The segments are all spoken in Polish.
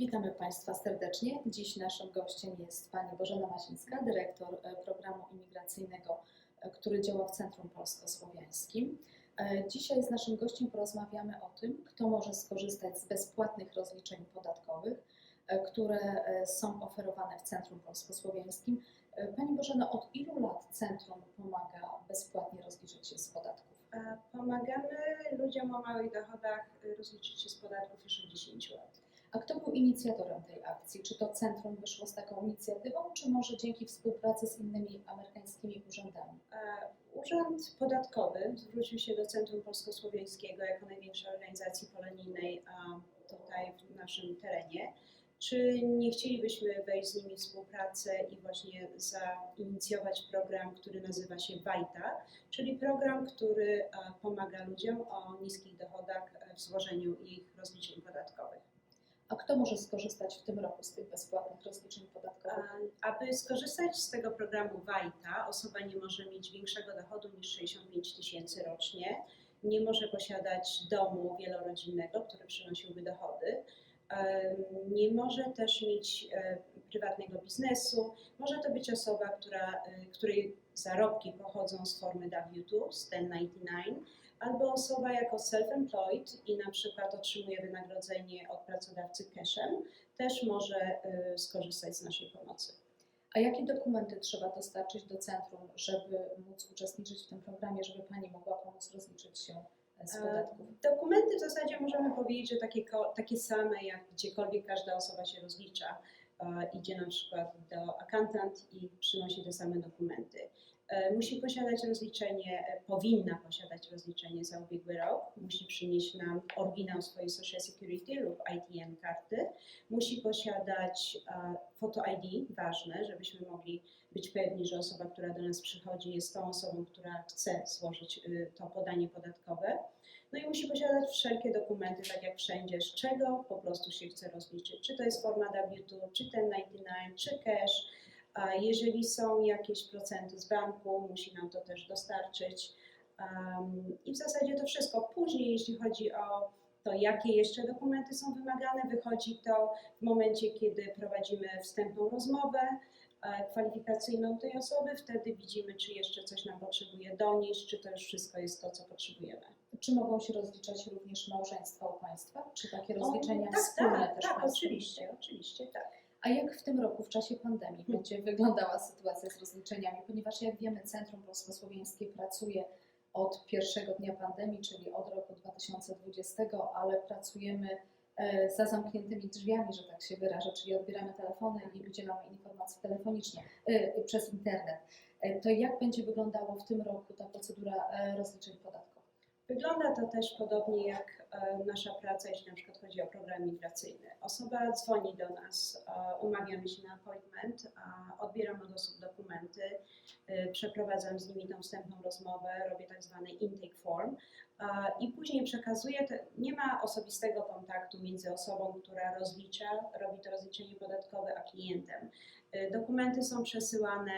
Witamy Państwa serdecznie. Dziś naszym gościem jest Pani Bożena Macińska, dyrektor e, programu imigracyjnego, e, który działa w Centrum Polsko-Słowiańskim. E, Dzisiaj z naszym gościem porozmawiamy o tym, kto może skorzystać z bezpłatnych rozliczeń podatkowych, które są oferowane w Centrum Polsko-Słowiańskim. Pani Bożena, od ilu lat Centrum pomaga bezpłatnie rozliczyć się z podatków? Pomagamy ludziom o małych dochodach rozliczyć się z podatków już od 10 lat. A kto był inicjatorem tej akcji? Czy to centrum wyszło z taką inicjatywą, czy może dzięki współpracy z innymi amerykańskimi urzędami? E, Urząd Podatkowy zwrócił się do Centrum Polsko-Słowiańskiego jako największej organizacji polonijnej tutaj w naszym terenie. Czy nie chcielibyśmy wejść z nimi w współpracę i właśnie zainicjować program, który nazywa się WAJTA, czyli program, który e, pomaga ludziom o niskich dochodach w złożeniu ich rozliczeń podatkowych. A kto może skorzystać w tym roku z tych bezpłatnych rozliczeń podatkowych? Aby skorzystać z tego programu WAJTA, osoba nie może mieć większego dochodu niż 65 tysięcy rocznie, nie może posiadać domu wielorodzinnego, który przynosiłby dochody, nie może też mieć e, prywatnego biznesu, może to być osoba, która, e, której zarobki pochodzą z formy W2, z 1099, albo osoba jako self-employed i na przykład otrzymuje wynagrodzenie od pracodawcy cashem, też może e, skorzystać z naszej pomocy. A jakie dokumenty trzeba dostarczyć do centrum, żeby móc uczestniczyć w tym programie, żeby Pani mogła pomóc rozliczyć się e, z E, podatków? Dokumenty w zasadzie możemy powiedzieć, że takie, takie same jak gdziekolwiek każda osoba się rozlicza. Idzie na przykład do accountant i przynosi te same dokumenty. E, Musi posiadać rozliczenie, e, powinna posiadać rozliczenie za ubiegły rok, musi przynieść nam oryginał swojej Social Security lub ITN karty, musi posiadać foto ID, ważne, żebyśmy mogli być pewni, że osoba, która do nas przychodzi jest tą osobą, która chce złożyć y, to podanie podatkowe. No i musi posiadać wszelkie dokumenty, tak jak wszędzie, z czego po prostu się chce rozliczyć. Czy to jest forma W2, czy 1099, czy cash. Jeżeli są jakieś procenty z banku, musi nam to też dostarczyć. I w zasadzie to wszystko. Później, jeśli chodzi o to, jakie jeszcze dokumenty są wymagane, wychodzi to w momencie, kiedy prowadzimy wstępną rozmowę e, kwalifikacyjną tej osoby. Wtedy widzimy, czy jeszcze coś nam potrzebuje donieść, czy to już wszystko jest to, co potrzebujemy. Czy mogą się rozliczać również małżeństwa u Państwa? Czy takie rozliczenia O, tak, wspólne tak, też tak, oczywiście, oczywiście, tak. A jak w tym roku, w czasie pandemii, Hmm. będzie wyglądała sytuacja z rozliczeniami? Ponieważ jak wiemy, Centrum Polsko-Słowiańskie pracuje od pierwszego dnia pandemii, czyli od roku 2020, ale pracujemy e, za zamkniętymi drzwiami, że tak się wyrażę, czyli odbieramy telefony i udzielamy informacji telefonicznie e, przez internet. E, To jak będzie wyglądało w tym roku ta procedura rozliczeń podatkowych? Wygląda to też podobnie jak e, nasza praca, jeśli na przykład chodzi o program migracyjny. Osoba dzwoni do nas, e, umawiamy się na appointment, odbieram od osób dokumenty, e, przeprowadzam z nimi tą wstępną rozmowę, robię tak zwany intake form i później przekazuję, te, nie ma osobistego kontaktu między osobą, która rozlicza, robi to rozliczenie podatkowe, a klientem. Dokumenty są przesyłane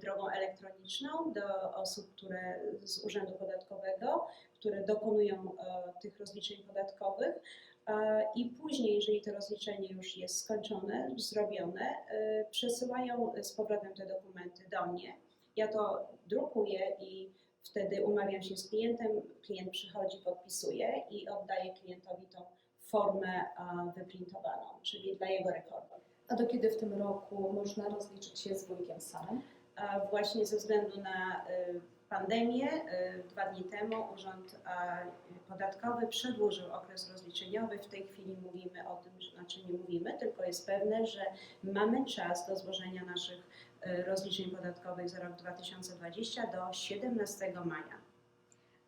drogą elektroniczną do osób, które z Urzędu Podatkowego, które dokonują e, tych rozliczeń podatkowych. E, I później, jeżeli to rozliczenie już jest skończone, zrobione, e, przesyłają z powrotem te dokumenty do mnie. Ja to drukuję i wtedy umawiam się z klientem. Klient przychodzi, podpisuje i oddaje klientowi tą formę wyprintowaną, czyli dla jego rekordu. A do kiedy w tym roku można rozliczyć się z wujkiem samym? Właśnie ze względu na pandemię y, dwa dni temu Urząd Podatkowy przedłużył okres rozliczeniowy. W tej chwili mówimy o tym, znaczy nie mówimy, tylko jest pewne, że mamy czas do złożenia naszych y, rozliczeń podatkowych za rok 2020 do 17 maja.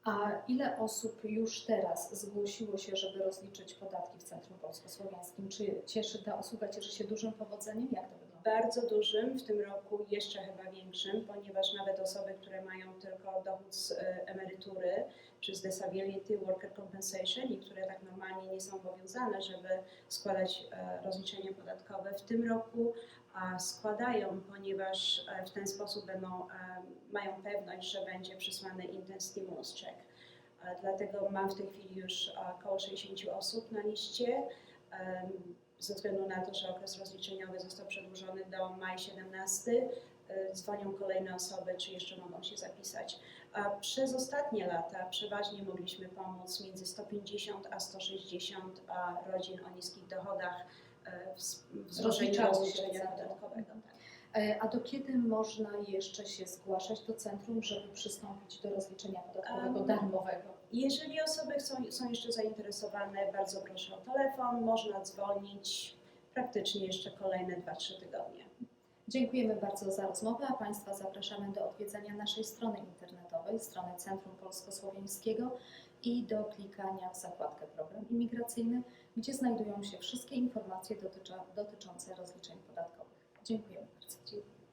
A ile osób już teraz zgłosiło się, żeby rozliczyć podatki w Centrum Polsko-Słowiańskim? Czy cieszy ta usługa cieszy się dużym powodzeniem? Jak to wygląda? Bardzo dużym, w tym roku jeszcze chyba większym, ponieważ nawet osoby, które mają tylko dochód z e, emerytury czy z disability worker compensation i które tak normalnie nie są obowiązane, żeby składać e, rozliczenie podatkowe, w tym roku składają, ponieważ e, w ten sposób będą, mają pewność, że będzie przysłany Intent Stimulus Check. Dlatego mam w tej chwili już około 60 osób na liście. Ze względu na to, że okres rozliczeniowy został przedłużony do maj 17. e, Dzwonią kolejne osoby, czy jeszcze mogą się zapisać. A przez ostatnie lata przeważnie mogliśmy pomóc między 150 a 160 a rodzin o niskich dochodach e, w złożeniu rozliczenia podatkowego. Tak. E, A do kiedy można jeszcze się zgłaszać do centrum, żeby przystąpić do rozliczenia podatkowego Em, darmowego? Jeżeli osoby chcą, są jeszcze zainteresowane, bardzo proszę o telefon, można dzwonić praktycznie jeszcze kolejne 2-3 tygodnie. Dziękujemy bardzo za rozmowę, a Państwa zapraszamy do odwiedzenia naszej strony internetowej, strony Centrum Polsko-Słowiańskiego i do klikania w zakładkę Program Imigracyjny, gdzie znajdują się wszystkie informacje dotyczące rozliczeń podatkowych. Dziękujemy bardzo. Dziękuję.